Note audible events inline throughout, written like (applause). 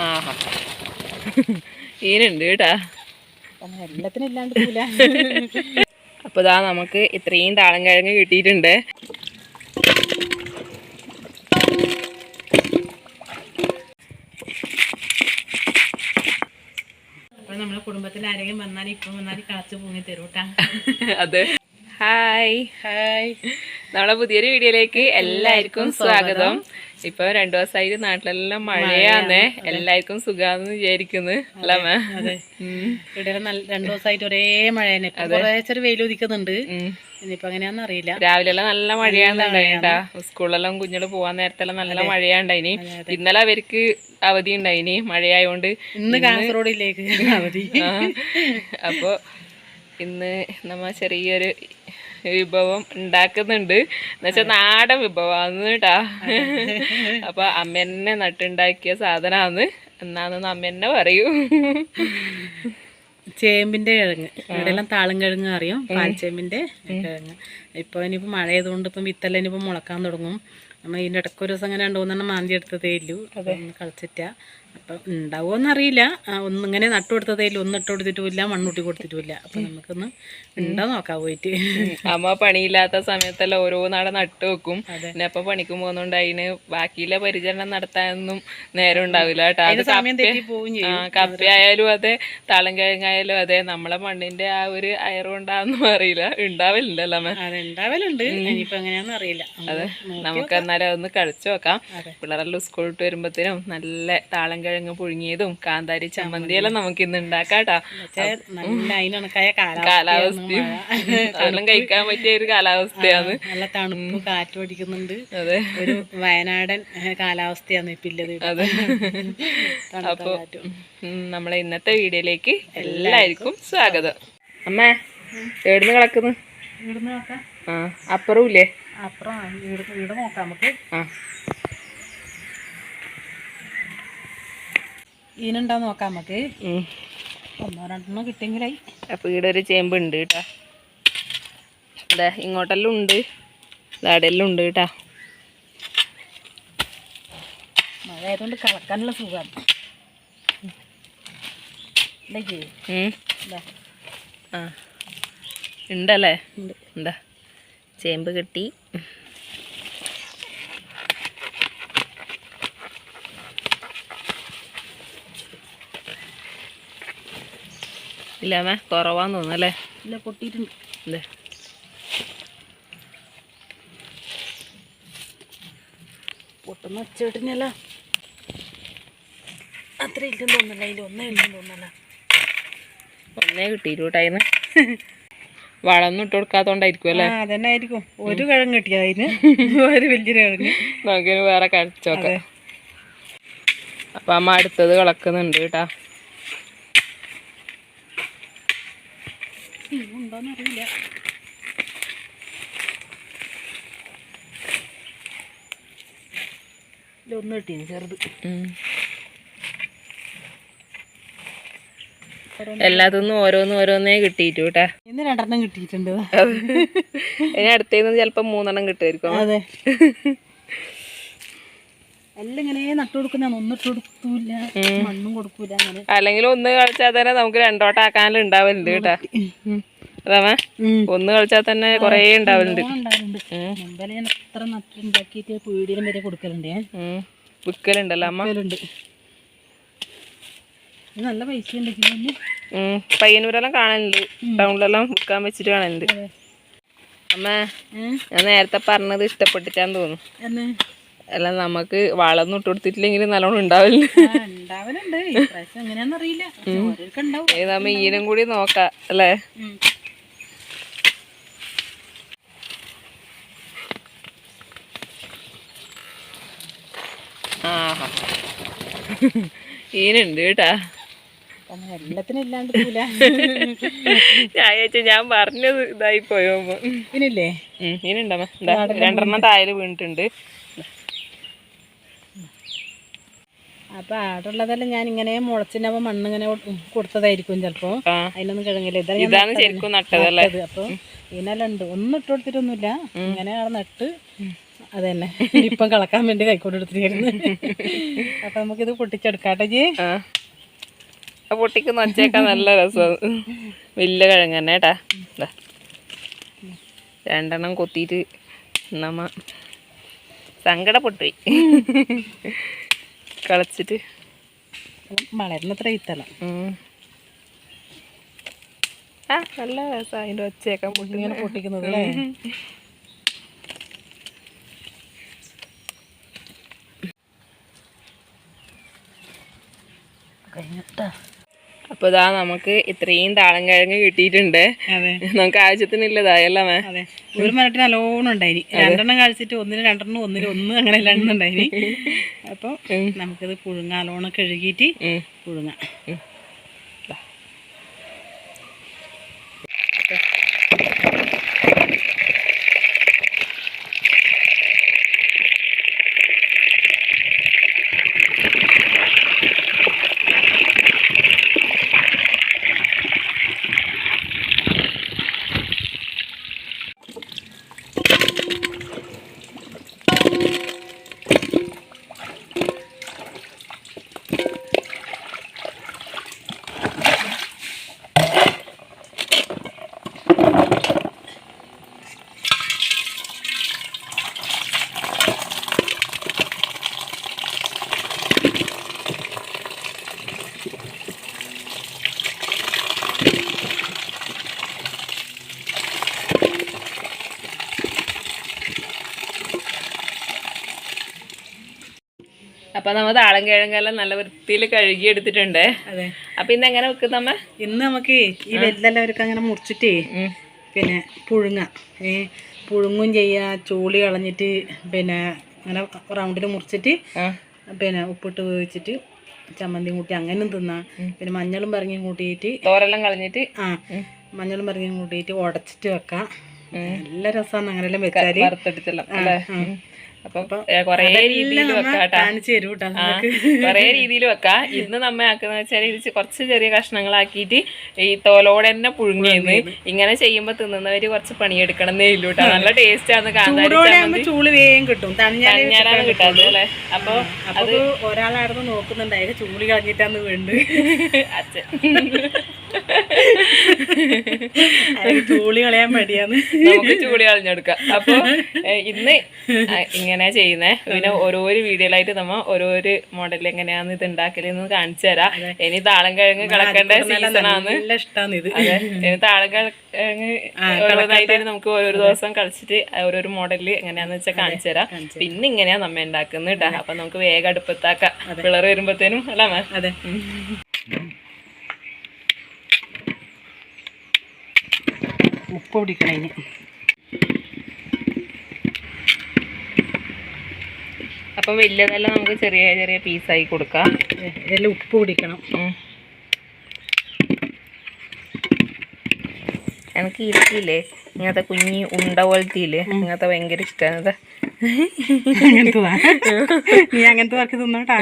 ആഹാ. ഈനുണ്ട് കേട്ടാ. എല്ലാത്തിനും ഇല്ലാണ്ട് പോവില്ല. അപ്പോൾ ഇതാ നമുക്ക് ഇത്രയും താളം കിഴങ്ങ് കിട്ടിയിട്ടുണ്ട്. അപ്പൊ നമ്മളെ കുടുംബത്തിൽ ആരെങ്കിലും വന്നാൽ ഇപ്പം വന്നാൽ കാച്ചു പൂങ്ങി തരൂട്ടാ അതെ. ഹായ്. ഹായ്. നമ്മളെ പുതിയൊരു വീഡിയോയിലേക്ക് എല്ലാവർക്കും സ്വാഗതം. ഇപ്പൊ രണ്ടു ദിവസമായിട്ട് നാട്ടിലെല്ലാം മഴയാന്നേ. എല്ലാവർക്കും സുഖാന്ന് വിചാരിക്കുന്നു. അല്ലേ മേ? ഇവിടെ നല്ല രണ്ടു ദിവസമായിട്ട് ഒരേ മഴ തന്നെ ഇപ്പൊ കുറേശ്ശൊരു വെയിൽ ഉദിക്കുന്നുണ്ട് ഇനിയിപ്പോ അങ്ങനെയാണെന്ന് അറിയില്ല. രാവിലെല്ലാം നല്ല മഴയാന്നുണ്ടായിട്ടാ സ്കൂളിലെല്ലാം കുഞ്ഞുങ്ങൾ പോവാൻ നേരത്തെ നല്ല മഴയാണ്ടായിനി. ഇന്നലെ അവർക്ക് അവധി ഉണ്ടായിനി. മഴയായോണ്ട് ഇന്ന് കാസർഗോഡിലേക്ക് അവധി. അപ്പൊ ഇന്ന് നമ്മ ചെറിയൊരു വിഭവം ഉണ്ടാക്കുന്നുണ്ട്. എന്നുവെച്ചാൽ നാടൻ വിഭവമാണ് കേട്ടാ അപ്പൊ അമ്മ നട്ടുണ്ടാക്കിയ സാധനമാണ് എന്നാന്ന് അമ്മ തന്നെ പറയൂ. ചേമ്പിന്റെ കിഴങ്ങ്. ഇവിടെയെല്ലാം താളും കിഴങ്ങ് അറിയും. പാൽച്ചേമ്പിന്റെ കിഴങ്ങ്. ഇപ്പൊ ഇനിയിപ്പോ മഴ ആയതുകൊണ്ട് ഇപ്പം വിത്തെല്ലാം ഇനിയിപ്പോ മുളക്കാൻ തുടങ്ങും. നമ്മൾ ഇതിന്റെ ഇടയ്ക്ക് ഒരു ദിവസം അങ്ങനെ രണ്ടു മൂന്നെണ്ണം മാന്തി എടുത്തതേ ഇല്ലു. അതൊന്ന് കളിച്ചിട്ട. അപ്പം ഉണ്ടാവോന്നറിയില്ല. ഇങ്ങനെ ഒന്നിങ്ങനെ നട്ടു ഒന്ന് ഇട്ട് കൊടുത്തിട്ടുമില്ല മണ്ണൂട്ടി കൊടുത്തിട്ടുമില്ല. അപ്പൊ നമുക്കൊന്ന് ഉണ്ടോ നോക്കാം പോയിട്ട്. അമ്മ പണിയില്ലാത്ത സമയത്തല്ല ഓരോ നാളെ നട്ടു വെക്കും. പിന്നെ അപ്പൊ പണിക്ക് പോകുന്നോണ്ട് അതിന് ബാക്കിയുള്ള പരിചരണം നടത്താനൊന്നും നേരം ഉണ്ടാവില്ല കേട്ടോ. അത് കപ്പയായാലും അതെ തളം കിഴങ്ങായാലും അതെ നമ്മളെ മണ്ണിന്റെ ആ ഒരു അയറുണ്ടാന്നും അറിയില്ല ഉണ്ടാവലുണ്ടല്ലോ ഉണ്ടാവലുണ്ട്. ഇനിയിപ്പോ എങ്ങനെയാണെന്ന് അറിയില്ല. അതെ നമുക്ക് എന്നാലും അതൊന്ന് കളിച്ചു നോക്കാം. പിള്ളേരെല്ലാം സ്കൂൾ വിട്ട് വരുമ്പോഴത്തേനും നല്ല താളം കിഴങ്ങ് പുഴുങ്ങിയതും കാന്താരി ചമ്മന്തിയെല്ലാം നമുക്ക് ഇന്ന് ഉണ്ടാക്കാട്ടാ. കാലാവസ്ഥയും അതെല്ലാം കഴിക്കാൻ പറ്റിയ ഒരു കാലാവസ്ഥയാണ്. നല്ല തണുപ്പ് കാറ്റ് പഠിക്കുന്നുണ്ട് അതെ. ഒരു വയനാടൻ കാലാവസ്ഥയാണ് ഇപ്പൊ ഇല്ലത് ഇവിടെ. അതെ. അപ്പൊ നമ്മളെ ഇന്നത്തെ വീഡിയോയിലേക്ക് എല്ലാവർക്കും സ്വാഗതം. അമ്മേ എവിടുന്ന് കിടക്കുന്നു? ആ അപ്പുറവും ഇല്ലേ? അപ്പുറം ഇവിടെ നോക്കാം നമുക്ക്. ആ. ഈനുണ്ടോ നോക്കാം നമുക്ക്. ഒന്നോ രണ്ടെണ്ണോ കിട്ടിയെങ്കിലായി. അപ്പൊ ഇവിടെ ഒരു ചേമ്പ് ഉണ്ട് കേട്ടാ. അതെ ഇങ്ങോട്ടെല്ലാം ഉണ്ട്. ഇതാടെല്ലാം ഉണ്ട് കേട്ടാ. മഴ ആയതുകൊണ്ട് കളക്കാനുള്ള സുഖമാണ് ഉണ്ടല്ലേ? ഉണ്ട്. എന്താ ചേമ്പ് കിട്ടി. ഇല്ലാമേ കുറവാന്ന് തോന്നുന്നല്ലേ ഇല്ല പൊട്ടിയിട്ടുണ്ട്. അല്ലേ പൊട്ടുന്ന ഒച്ചേട്ടിനല്ല അത്ര ഇല്ലെന്ന് തോന്നല്ല അതിൽ ഒന്നേ ഇല്ലെന്ന് തോന്നല്ല ഒന്നേ കിട്ടിയിട്ടൂട്ടായിന്ന് വളമൊന്നും ഇട്ട് കൊടുക്കാത്തോണ്ടായിരിക്കും അല്ലേ? അതന്നെ ആയിരിക്കും ഒരു കിഴങ്ങ് കിട്ടിയ അതിന്. (laughs) ഒരു വലിയൊരു കിഴങ്ങ്. നമുക്കിന് വേറെ കഴിച്ചോക്കെ. അപ്പൊ അമ്മ അടുത്തത് കിളക്കുന്നുണ്ട് കേട്ടാ. ഉണ്ടോന്ന് അറിയില്ല ഒന്ന് കിട്ടീന് ചെറുത്. എല്ലാത്തിന്നും ഓരോന്ന് ഓരോന്നേ കിട്ടിയിട്ടു കേട്ടാ ഇന്ന് രണ്ടെണ്ണം കിട്ടിയിട്ടുണ്ട്. ഇനി അടുത്തേന്ന് ചിലപ്പോ മൂന്നെണ്ണം കിട്ടുമായിരിക്കും. അതെ എല്ലാം ഇങ്ങനെ നട്ടു കൊടുക്കുന്ന ഒന്നിട്ട് കൊടുക്കൂല മണ്ണും കൊടുക്കൂല അങ്ങനെ അല്ലെങ്കിൽ ഒന്ന് കളിച്ചാൽ തന്നെ നമുക്ക് രണ്ടോട്ടാക്കാനും ഉണ്ടാവലുണ്ട് കേട്ടാ. അതാ ഒന്ന് കളിച്ചാൽ തന്നെ കൊറേ ഉണ്ടാവലുണ്ട്. വിക്കലുണ്ടല്ലോ അമ്മ. നല്ല പൈസ. പയ്യന്നൂരെല്ലാം കാണലുണ്ട്. ടൗണിലെല്ലാം വിൽക്കാൻ വെച്ചിട്ട് കാണലുണ്ട്. അമ്മ ഞാൻ നേരത്തെ പറഞ്ഞത് ഇഷ്ടപ്പെട്ടിട്ടാന്ന് തോന്നുന്നു. അല്ല നമുക്ക് വളമൊന്നും ഇട്ട് കൊടുത്തിട്ടില്ലെങ്കിൽ നല്ലോണം ഉണ്ടാവില്ല? ഉണ്ടാവലുണ്ട്. അറിയില്ല. നമ്മ ഈനും കൂടി നോക്കാം അല്ലേ. ആഹാ. ഈനുണ്ട് കേട്ടാ. പോവില്ല (laughs) ഞാൻ പറഞ്ഞത് ഇതായി പോയോ ഇനില്ലേ ഈനുണ്ടമ്മ ഇതാ രണ്ടെണ്ണം താഴെ വീണിട്ടുണ്ട്. അപ്പൊ ആടുള്ളതെല്ലാം ഞാൻ ഇങ്ങനെ മുളച്ചിനപ്പോ മണ്ണ് ഇങ്ങനെ കൊടുത്തതായിരിക്കും ചിലപ്പോ. ആ. അതിനൊന്നും കിഴങ്ങില്ല ഇതാണ് ശരിക്കും നട്ടത് അല്ലേ? അപ്പൊ ഇതിനെല്ലാം ഉണ്ട്. ഒന്നും ഇട്ട് കൊടുത്തിട്ടൊന്നുമില്ല. ഇങ്ങനെ അവിടെ നട്ട് അത് തന്നെ ഇപ്പം കളക്കാൻ വേണ്ടി കൈക്കൊണ്ട് എടുത്തിരിക്കുന്നു അപ്പൊ നമുക്കിത് പൊട്ടിച്ചെടുക്കാട്ടെ ജി പൊട്ടിക്കുന്ന ഒച്ചയൊക്കെ നല്ല രസം. വലിയ കിഴങ്ങ് തന്നെ ഏട്ടാ. രണ്ടെണ്ണം കൊത്തിയിട്ട് നമ്മ സങ്കടപ്പെട്ടുപോയി കളച്ചിട്ട്. വളരുന്നത്ര ഇത്തല ഉം. ആ നല്ല അതിന്റെ ഒച്ചയൊക്കെ ഇങ്ങനെ പൊട്ടിക്കുന്നത് അല്ലേ? കഴിഞ്ഞിട്ടാ. അപ്പോൾ ഇതാ നമുക്ക് ഇത്രയും താളം കിഴങ്ങ് കിട്ടിയിട്ടുണ്ട്. നമുക്ക് ആവശ്യത്തിനുള്ളതായല്ലേ മേ. അതെ. ഒരു മരത്തിന് നല്ലോണം ഉണ്ടായി രണ്ടെണ്ണം കഴിച്ചിട്ട് ഒന്നിന് രണ്ടെണ്ണം ഒന്നിന് ഒന്ന് അങ്ങനെ രണ്ടെണ്ണം ഉണ്ടായി അപ്പോൾ നമുക്കിത് പുഴുങ്ങ നല്ലോണം കഴുകിയിട്ട്. പുഴുങ്ങാം. അപ്പൊ നമ്മൾ താളം കിഴങ്ങെല്ലാം നല്ല വൃത്തിയിൽ കഴുകി എടുത്തിട്ടുണ്ട് അതെ. അപ്പൊ ഇന്ന് എങ്ങനെ വെക്കുന്നമ്മ ഇന്ന് നമുക്ക് ഈ വെല്ലെല്ലാം അവർക്ക് അങ്ങനെ മുറിച്ചിട്ടേ പിന്നെ പുഴുങ്ങ. ഏ പുഴുങ്ങും ചെയ്യാ ചൂളി കളഞ്ഞിട്ട് പിന്നെ അങ്ങനെ റൗണ്ടിൽ മുറിച്ചിട്ട് പിന്നെ ഉപ്പിട്ട് ഉപയോഗിച്ചിട്ട് ചമ്മന്തി കൂട്ടി അങ്ങനെ തിന്നാം. പിന്നെ മഞ്ഞളും പറഞ്ഞും കൂട്ടിയിട്ട് തോരെല്ലാം കളഞ്ഞിട്ട്? ആ. മഞ്ഞളും പറഞ്ഞും കൂട്ടിയിട്ട് ഉടച്ചിട്ട് വെക്കാം. നല്ല രസമാണ് അങ്ങനെല്ലാം വെച്ചാൽ വറുത്തെടുത്തെല്ലാം അല്ലേ. അപ്പം കൊറേ രീതിയിൽ വെക്കാം കൊറേ രീതിയിൽ വെക്കാം. ഇന്ന് നമ്മ ആക്കുന്ന വെച്ചാൽ ഇത് കുറച്ച് ചെറിയ കഷ്ണങ്ങളാക്കിയിട്ട് ഈ തോലോടെ തന്നെ പുഴുങ്ങിയെന്ന് ഇങ്ങനെ ചെയ്യുമ്പോ തിന്നുന്നവര് കുറച്ച് പണിയെടുക്കണമെന്നേ ഇല്ലൂ കേട്ടോ നല്ല ടേസ്റ്റ് ആണ് കാന്താരി ചൂൾ വേഗം കിട്ടും. തണിഞ്ഞാൽ ഞാനാണ് കിട്ടാത്തത് അല്ലേ? അപ്പൊ അത് ഒരാളായിരുന്നു നോക്കുന്നുണ്ടായത് ചൂളി കളഞ്ഞിട്ടാന്ന് വേണ്ടത് (laughs) അച്ഛൻ. ചൂളി കളയാൻ മടിയാന്ന് നമുക്ക് ചൂളി കളഞ്ഞെടുക്കാം. അപ്പൊ ഇന്ന് ഇങ്ങനെ ചെയ്യുന്നേ. പിന്നെ ഓരോരോ വീഡിയോയിലായിട്ട് നമ്മ ഓരോരോ മോഡൽ എങ്ങനെയാന്ന് ഇത് ഉണ്ടാക്കലെന്ന് കാണിച്ചു തരാം. ഇനി താളം കിഴങ്ങ് കളക്കേണ്ട സീസണാന്ന് ഇത്. അതെ. ഇനി താളം കിഴങ്ങ് ഓരോന്നായിട്ട് നമുക്ക് ഓരോ ദിവസം കളിച്ചിട്ട് ഓരോരോ മോഡലിൽ എങ്ങനെയാന്ന് വെച്ചാൽ കാണിച്ചു തരാം. പിന്നെ ഇങ്ങനെയാ നമ്മ ഉണ്ടാക്കുന്നത് കേട്ടാ അപ്പൊ നമുക്ക് വേഗം അടുപ്പത്താക്കാം. പിള്ളേർ വരുമ്പത്തേനും അല്ല മാം? അതെ. ഉപ്പ് പിടിക്കണം ഇനി. അപ്പം വലിയതെല്ലാം നമുക്ക് ചെറിയ ചെറിയ പീസായി കൊടുക്കാം. ഇതെല്ലാം ഇതിൽ ഉപ്പ് പിടിക്കണം. എനിക്ക് ഇരിക്കില്ലേ? ഇങ്ങനത്തെ കുഞ്ഞി ഉണ്ട പോലത്തെ ഇല്ലേ ഇങ്ങനത്തെ ഭയങ്കര ഇഷ്ടമാണ് നീ അങ്ങനത്തെ വർക്ക് തിന്നോട്ടാ.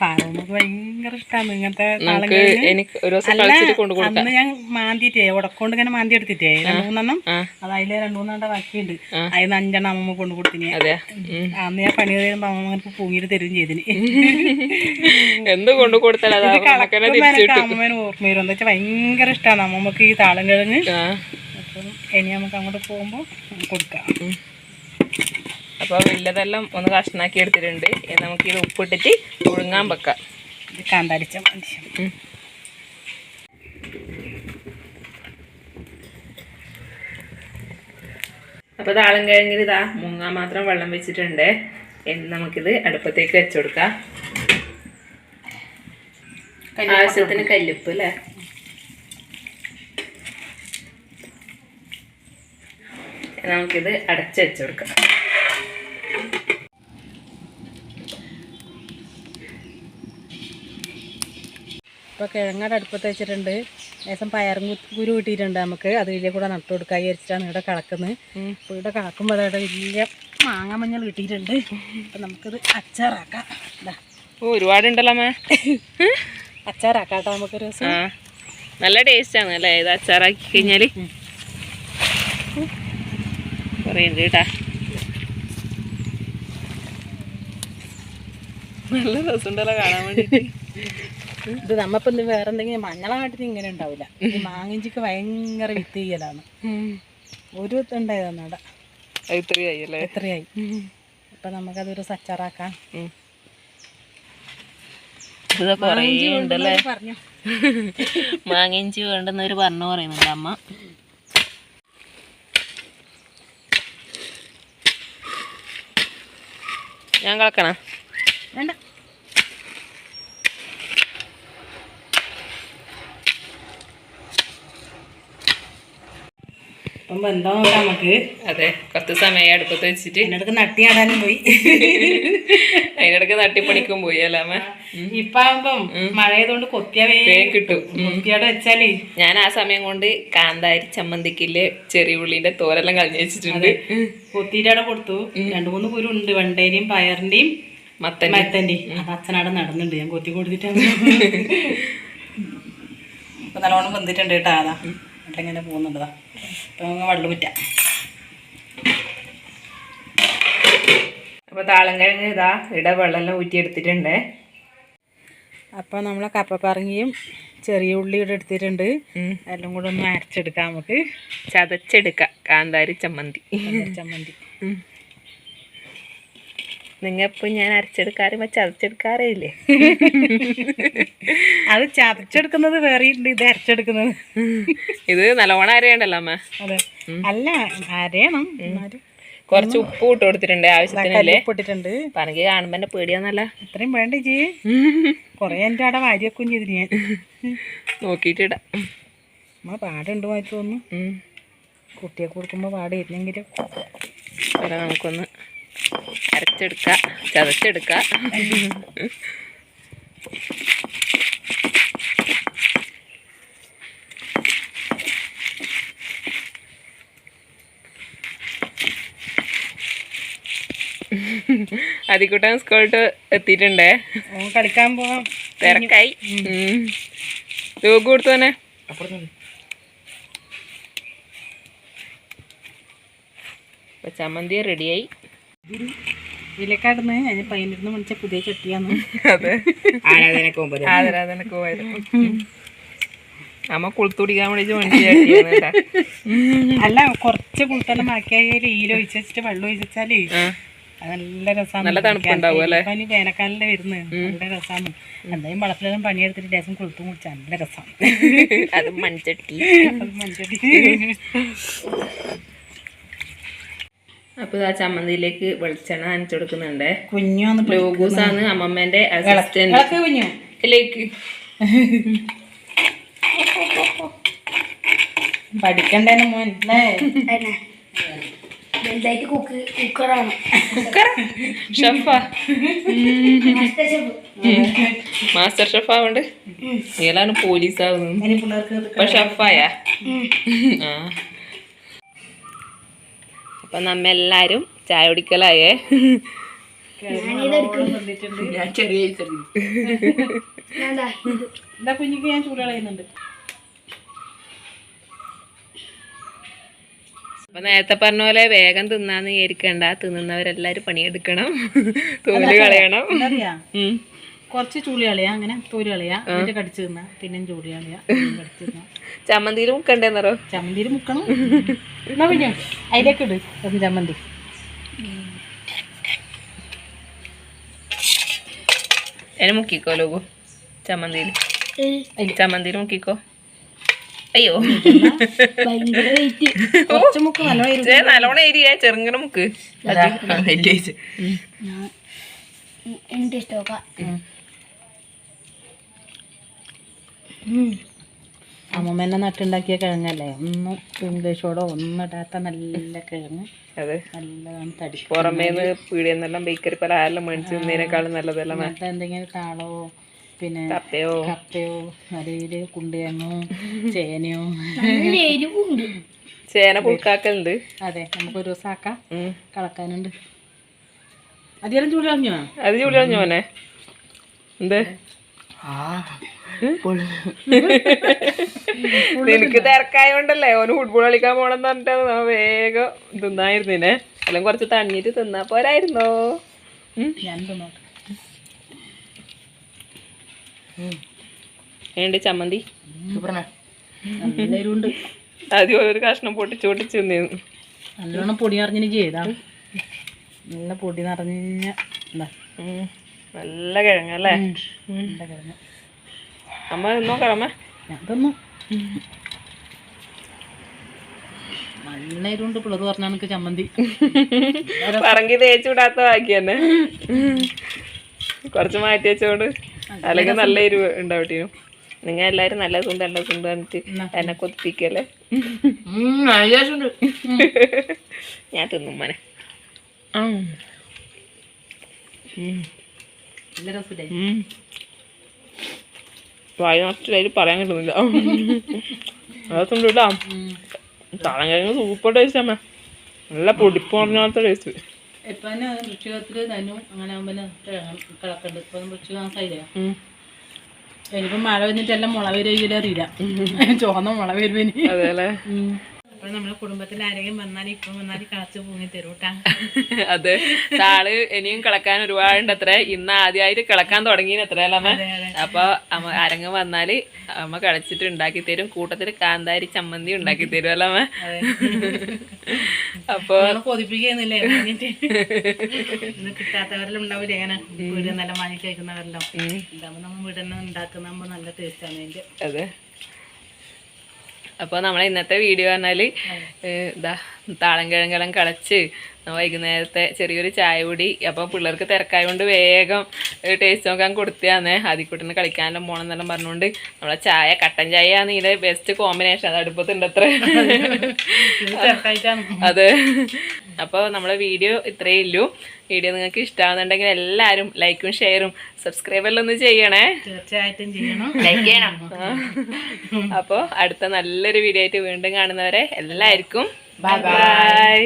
പാറമ്മക്ക് ഭയങ്കര ഇഷ്ടമാണ് ഇങ്ങനത്തെ നമുക്ക് എനിക്ക് ഒരു ദിവസം കളിച്ചിട്ട് കൊണ്ടു കൊടുക്കാം. അന്ന് ഞാൻ മാന്തിട്ടേ ഉടക്കൊണ്ട് ഇങ്ങനെ മാന്തി എടുത്തിട്ടേ രണ്ടു മൂന്നെണ്ണം. അത് അതിൽ രണ്ടു മൂന്നെണ്ണം ബാക്കിയുണ്ട്. അതിന് അഞ്ചെണ്ണം അമ്മ കൊണ്ടു കൊടുത്തിനി. അന്ന് ഞാൻ പണി തരുമ്പോ അമ്മ അങ്ങനെ പൂങ്ങിട്ട് തരുകയും ചെയ്തിന്. എന്ത് കൊണ്ടു കൊടുത്താലും അമ്മമ്മേന് ഓർമ്മ വരും. എന്താ വെച്ചാൽ ഭയങ്കര ഇഷ്ടമാണ് അമ്മമ്മക്ക് ഈ താളം കിഴങ്ങ് അപ്പം ഇനി നമുക്ക് അങ്ങോട്ട് പോകുമ്പോൾ കൊടുക്കാം. അപ്പോൾ വലിയതെല്ലാം ഒന്ന് കഷ്ണാക്കി എടുത്തിട്ടുണ്ട്. നമുക്ക് ഇത് ഉപ്പിട്ടിട്ട് ഒഴുങ്ങാൻ വെക്കാം. ഇത് കാന്താരിച്ച ഉം. അപ്പോൾ താളം കഴിഞ്ഞിട്ട് ഇതാ മുങ്ങാൻ മാത്രം വെള്ളം വെച്ചിട്ടുണ്ട്. എന്ന് നമുക്കിത് അടുപ്പത്തേക്ക് വെച്ചു കൊടുക്കാം. ആവശ്യത്തിന് കല്ലുപ്പ് അല്ലേ? നമുക്കിത് അടച്ചു വെച്ചു കൊടുക്കാം. ഇപ്പോൾ കിഴങ്ങാട് അടുപ്പത്ത് വെച്ചിട്ടുണ്ട്. ലേശം പയറും കുരു കിട്ടിയിട്ടുണ്ട് നമുക്ക്. അത് വലിയ കൂടെ നട്ടു കൊടുക്കാൻ വിചാരിച്ചിട്ടാണ് ഇവിടെ കിളക്കുന്നത് അപ്പോൾ ഇവിടെ കിളക്കുമ്പോൾ അതായത് വലിയ മാങ്ങ മഞ്ഞൾ കിട്ടിയിട്ടുണ്ട്. അപ്പം നമുക്കിത് അച്ചാറാക്കാം. ഇതാ ഓ ഒരുപാടുണ്ടല്ലോ അമ്മ. അച്ചാറാക്കാം കേട്ടോ നമുക്കൊരു ദിവസം നല്ല ടേസ്റ്റ് ആണ് അല്ലേ? ഇത് അച്ചാറാക്കി കഴിഞ്ഞാൽ പറയുന്നത് കേട്ടാ. നല്ല രസമുണ്ടല്ലോ കാണാൻ വേണ്ടിട്ട്. (laughs) ഇത് നമ്മപ്പോ വേറെ എന്തെങ്കിലും മഞ്ഞളാട്ടിന് ഇങ്ങനെ ഉണ്ടാവില്ല ഈ മാങ്ങിഞ്ചിക്ക് ഭയങ്കര വിത്ത് ചെയ്യലാണ് ഒരു ഉണ്ടായതാണ് അത് ഇത്രയായി അപ്പൊ നമുക്കതൊരു സച്ചാറാക്കാം മാങ്ങിഞ്ചി വേണ്ടെന്നൊരു പറഞ്ഞു പറയുന്നുണ്ട് അമ്മ. ഞാൻ കളക്കണ? വേണ്ട. അപ്പം ബന്ധം നോക്കാം നമുക്ക്? അതെ കുറച്ച് സമയം അടുപ്പത്ത് വെച്ചിട്ട്. അതിനടുക്ക് നട്ടിയാടാനും പോയി. അതിനിടക്ക് നട്ടിപ്പണിക്കും പോയി അല്ലാമ ഇപ്പാകുമ്പം മഴയതുകൊണ്ട് കൊത്തിയ വേഗം കിട്ടും. കൊത്തിയാടെ വെച്ചാൽ ഞാൻ ആ സമയം കൊണ്ട് കാന്താരി ചമ്മന്തിക്കിൽ ചെറിയ ഉള്ളിന്റെ തോരെല്ലാം കളഞ്ഞു വെച്ചിട്ടുണ്ട്. കൊത്തിയിട്ടാടെ കൊടുത്തു. രണ്ടു മൂന്ന് കുരു ഉണ്ട്. വെണ്ടേന്റെയും പയറിന്റെയും മത്തൻ മത്തന്റെയും. അത് അച്ഛനവിടെ നടന്നുണ്ട് ഞാൻ കൊത്തി കൊടുത്തിട്ടാണ്. (laughs) നല്ലോണം വന്നിട്ടുണ്ട് കേട്ടോ അതാ. എന്നിട്ട് ഇങ്ങനെ പോകുന്നുണ്ടതാ. അപ്പൊ നമുക്ക് വെള്ളം കുറ്റാം അപ്പൊ താളം കഴിഞ്ഞ് ഇതാ ഇട വെള്ളം ഊറ്റിയെടുത്തിട്ടുണ്ട്. അപ്പോൾ നമ്മൾ കപ്പപ്പറങ്ങിയും ചെറിയ ഉള്ളി ഇവിടെ എടുത്തിട്ടുണ്ട്. എല്ലാം കൂടെ ഒന്ന് അരച്ചെടുക്കാം നമുക്ക്. ചതച്ചെടുക്കാം. കാന്താരി ചമ്മന്തി. ചമ്മന്തി. നിങ്ങപ്പോ ഞാൻ അരച്ചെടുക്കാറുമ്പോ ചതച്ചെടുക്കാറേ ഇല്ലേ അത് ചതച്ചെടുക്കുന്നത് വേറെ ഉണ്ട് ഇത് അരച്ചെടുക്കുന്നത്. ഇത് നല്ലോണം അരയണ്ടല്ലോ അമ്മ? അതെ. അല്ല അരയണം കുറച്ച് ഉപ്പ് ഇട്ട് കൊടുത്തിട്ടുണ്ട് ആവശ്യത്തിനല്ലേ? ഇട്ടിട്ടുണ്ട്. പറഞ്ഞ കാണുമ്പോ എന്നെ പേടിയാന്നല്ല. ഇത്രയും വേണ്ട ജി കൊറേ എന്റെ അവിടെ വാരിയൊക്കെ ചെയ്തിന് ഞാൻ. നോക്കിയിട്ടിടാം. നമ്മളെ പാടുണ്ട് മാറ്റി തോന്നുന്നു. കുട്ടിയെ കൊടുക്കുമ്പോൾ പാട് ഇരുന്നെങ്കിലും ഇവിടെ നമുക്കൊന്ന്. അരച്ചെടുക്ക ചതച്ചെടുക്ക. അതിക്കൂട്ടൻ സ്കൂളിട്ട് എത്തിയിട്ടുണ്ടേ? കളിക്കാൻ പോവാം. തിരക്കായി. തൂക്ക് കൊടുത്തു തന്നെ ചമ്മന്തി റെഡിയായി. ഇതിലേക്കാടുന്ന് ഞാൻ പയ്യന്നിരുന്ന് വിളിച്ച പുതിയ ചട്ടിയാന്ന് പോയത്. അമ്മ കുളുത്തുടിക്കാൻ വേണ്ടി വണ്ടി അല്ല കുറച്ച് കുളുത്തെല്ലാം ബാക്കിയായാലും ഈല ഒഴിച്ച് വെച്ചിട്ട് വെള്ളം ഒഴിച്ചാലേ നല്ല രസമാണ്. നല്ല തണുപ്പുണ്ടാവും അല്ലേ? ഇനി വേനൽക്കാലിലെ വരുന്നത്. നല്ല രസമാണ്. എന്തായാലും വളത്തിലെല്ലാം പണിയെടുത്തിട്ട് ദേശം കുളുത്തും കുടിച്ചാൽ നല്ല രസമാണ്. അത് മൺചട്ടി. അത് മഞ്ചടി അപ്പൊ ആ ചമ്മന്തിയിലേക്ക് വെളിച്ചെണ്ണ നനച്ചു കൊടുക്കുന്നുണ്ട്. കുഞ്ഞാന്ന് ലോഗൂസാണ് അമ്മമ്മേന്റെ അസിസ്റ്റന്റ് കുഞ്ഞു. ഇതിലേക്ക്. പഠിക്കണ്ടേന് മോൻ കുക്കറാണ്. കുക്കർ ഷെഫാ. Master chef. ആവണ്ട്. നീലാണ് പോലീസ് ആവുന്നത് ഷെഫായ? ആ. അപ്പൊ നമ്മ എല്ലാരും ചായ കുടിക്കലായേ. ഞാൻ ചെറിയ കുഞ്ഞിക്ക് ഞാൻ ചൂട് കളയുന്നുണ്ട്. അപ്പൊ നേരത്തെ പറഞ്ഞ പോലെ വേഗം തിന്നാന്ന് വിചാരിക്കണ്ട. തിന്നുന്നവരെല്ലാരും പണിയെടുക്കണം. തോൽ കളയണം. എന്താ കുറച്ച് ചൂളി കളയാ അങ്ങനെ തോൽ കളയാ എന്നിട്ട് കടിച്ചു തിന്നാ. പിന്നെ ചൂളി കളയാ കടിച്ചു തിന്നാ. ചമ്മന്തിയിൽ മുക്കണ്ടേന്നറോ ചമ്മന്തിയിൽ മുക്കണം. എന്നാ പിന്നെ അതിലേക്ക് ഇട് ചമ്മന്തി. അതിന് മുക്കിക്കോ ലോകു ചമ്മന്തിയിൽ. ചമ്മന്തിയിൽ മുക്കിക്കോ. അയ്യോ. നല്ലോണം ഏരിയ ചെറുങ്ങനെ മുക്ക്. വലിയ ഇഷ്ടമൊക്കെ അമ്മമ്മേനെ നട്ടുണ്ടാക്കിയ കിഴങ്ങല്ലേ? ഒന്ന് ഇംഗ്ലീഷോടോ ഒന്നും ഇടാത്ത നല്ല കിഴങ്ങ്. അതെ. നല്ലതാണ് തടി പുറമേന്ന് പീടിയെന്നെല്ലാം ബേക്കറി പലഹാരം മേടിച്ച് തിന്നതിനേക്കാളും നല്ലതല്ല എന്തെങ്കിലും താളോ പിന്നെ കപ്പയോ? കപ്പയോ അല്ലെങ്കിൽ കുണ്ടിയങ്ങോ ചേനയോ. ചേന പുഴുക്കാക്കലുണ്ട്. അതെ നമുക്ക് ഒരു ദിവസം ആക്കാം. കളക്കാനുണ്ട് അതിയാലും ചൂട് കളഞ്ഞോ? അത് ചൂട് പറഞ്ഞു മോനെ. എന്ത്? (laughs) നിനക്ക് തിരക്കായോണ്ടല്ലേ ഓന് ഫുട്ബോൾ കളിക്കാൻ പോണെന്ന് പറഞ്ഞിട്ട് വേഗം തിന്നായിരുന്നിനെ. എല്ലാം കുറച്ച് തണ്ണീര് തിന്നാ പോരായിരുന്നോ? ഏണ്ട് ചമ്മന്തി? ആദ്യം ഒരു കഷ്ണം പൊട്ടിച്ച് പൊട്ടിച്ച് തിന്നിരുന്നു നല്ലോണം പൊടി നിറഞ്ഞിന് ചെയ്താ. നല്ല പൊടി നിറഞ്ഞ ഉം. നല്ല കിഴങ്ങല്ലേ? നല്ല കിഴങ്ങ്. അമ്മ നോക്കാം അമ്മ ഞാൻ തിന്നു. നല്ല പിള്ളത് പറഞ്ഞാൽ എനിക്ക് ചമ്മന്തി. പറങ്കി തേച്ച് വിടാത്ത ബാക്കി തന്നെ. കുറച്ച് മാറ്റി വെച്ചോണ്ട്. അല്ലെങ്കിൽ നല്ല എരിവ് ഉണ്ടാവട്ടിനും. നിങ്ങൾ എല്ലാരും നല്ല സുണ്ട് നല്ല സുണ്ട് പറഞ്ഞിട്ട് എന്നെ? കൊത്തിപ്പിക്കല്ലേ ഞാൻ തിന്നും മനെ. നല്ല വായ നഷ്ടമായിട്ട് പറയാൻ കിട്ടുന്നില്ല. അതൊന്നും കേട്ടോ തളം കഴിഞ്ഞ സൂപ്പർ ടേസ്റ്റ് അമ്മ നല്ല പൊടിപ്പ് പറഞ്ഞ പോലത്തെ ടേസ്റ്റ് ഇപ്പൊ തന്നെ വൃക്ഷകത്തിൽ തന്നും അങ്ങനെ ആകുമ്പോ കിളക്കുണ്ട്. ഇപ്പൊ വൃക്ഷമാസായില്ലേ ഇനിയിപ്പോ മഴ വന്നിട്ടെല്ലാം മുള വരുമെങ്കിലും അറിയില്ല ചുവന്ന മുള വരുവേനി അതെ അല്ലേ? അപ്പൊ നമ്മുടെ കുടുംബത്തിൽ ആരെങ്കിലും വന്നാൽ ഇപ്പൊ വന്നാൽ കളച്ച് പൂങ്ങി തരൂട്ടാ അതെ. താൾ ഇനിയും കിളക്കാൻ ഒരുപാടുണ്ട് അത്ര ഇന്ന് ആദ്യമായിട്ട് കിളക്കാൻ തുടങ്ങി അത്ര അമ്മ? അപ്പൊ അമ്മ ആരെങ്കിലും വന്നാൽ അമ്മ കളിച്ചിട്ട് ഉണ്ടാക്കി തരും. കൂട്ടത്തിൽ കാന്താരി ചമ്മന്തി ഉണ്ടാക്കി തരും അല്ല അമ്മ? അപ്പൊ കൊതിപ്പിക്കുന്നില്ലേ? കിട്ടാത്തവരെല്ലാം ഉണ്ടാവില്ല ഇങ്ങനെ? വീട് നല്ല വാങ്ങി കഴിക്കുന്നവരെല്ലാം. നമ്മൾ വീട് തന്നെ ഉണ്ടാക്കുന്ന നല്ല ടേസ്റ്റ് ആണ് അതിന്റെ. അതെ. അപ്പോൾ നമ്മളെ ഇന്നത്തെ വീഡിയോ പറഞ്ഞാൽ ഇതാ താളം കിഴങ്ങെല്ലാം കളച്ച് വൈകുന്നേരത്തെ ചെറിയൊരു ചായ കൂടി അപ്പോൾ പിള്ളേർക്ക് തിരക്കായതുകൊണ്ട് വേഗം ടേസ്റ്റ് നോക്കാൻ കൊടുത്തതാണ്. ആദ്യക്കുട്ടിന് കളിക്കാനെല്ലാം പോകണം എന്നെല്ലാം പറഞ്ഞുകൊണ്ട് നമ്മളെ ചായ കട്ടൻ ചായ ആണ് ഇതിന്റെ ബെസ്റ്റ് കോമ്പിനേഷൻ അത് അടുപ്പത്തുണ്ട് അത്ര അതെ. അപ്പോൾ നമ്മളെ വീഡിയോ ഇത്രയേ ഉള്ളൂ. വീഡിയോ നിങ്ങൾക്ക് ഇഷ്ടമാകുന്നുണ്ടെങ്കിൽ എല്ലാവരും ലൈക്കും ഷെയറും സബ്സ്ക്രൈബെല്ലാം ഒന്ന് ചെയ്യണേ. തീർച്ചയായിട്ടും ചെയ്യണം. ലൈക്ക് ചെയ്യണം. അപ്പോൾ അടുത്ത നല്ലൊരു വീഡിയോ ആയിട്ട് വീണ്ടും കാണുന്നവരെ എല്ലാവർക്കും ബൈ ബൈ